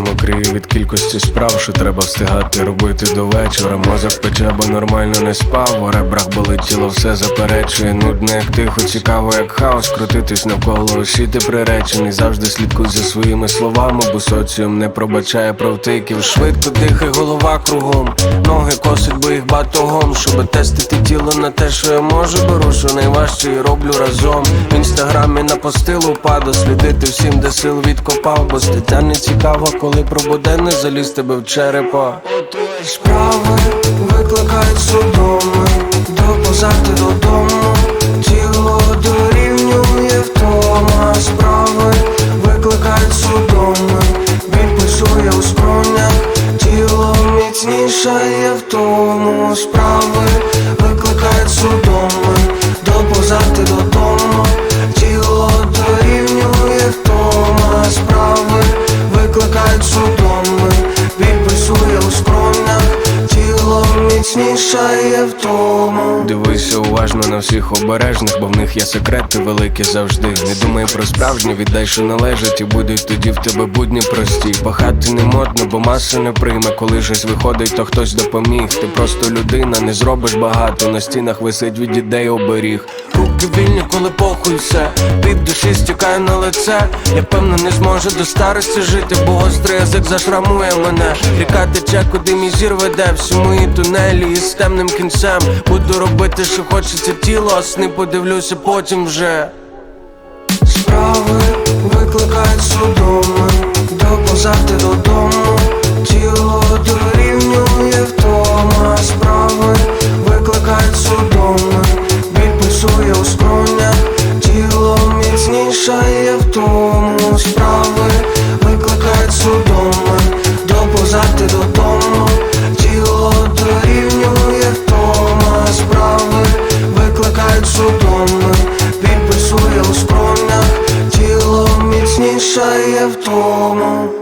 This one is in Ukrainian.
мокрий від кількості справ, що треба встигати робити до вечора. Мозок пече, бо нормально не спав. У ребрах болить тіло, все заперечує. Нудно, як тихо, цікаво, як хаос. Крутитись навколо усі ти приречений. Завжди слідкуй за своїми словами, бо соціум не пробачає провтиків. Швидко дихай, голова кругом. Ноги косить, бо їх батогом. Щоб тестити тіло на те, що я можу, беру, що найважче і роблю разом. В інстаграмі на постилу паду, слідити всім, де сил відкопав, бо стаття не цікава, коли про буденне заліз тебе в черепа. Справи викликають судоми, доповзати додому, тіло дорівнює втома, справи викликають судоми, біль пульсує у скронях, тіло міцнішає в тому, справи викликають судоми, доповзати додому, міцнішає в тому. Дивися уважно на всіх обережних, бо в них є секрети великі завжди. Не думай про справжнє, віддай, що належить, і будуть тоді в тебе будні прості. Пахати не модно, бо маса не прийме. Коли щось виходить, то хтось допоміг. Ти просто людина, не зробиш багато. На стінах висить від ідей оберіг. Руки вільні, коли похуй все Від душі стікає на лице Я певно не зможу до старості жити, бо гострий язик зашрамує мене Ріка тече, куди мій зір веде Всі мої тунелі з темним кінцем. Буду робити, що хочеться тіло, а сни подивлюся потім вже. Справи викликають судоми, доповзати додому, тіло дорівнює втома, справи викликають судоми, біль пульсує у скронях тіло міцнішає в тому справи. найсмішніше в тому.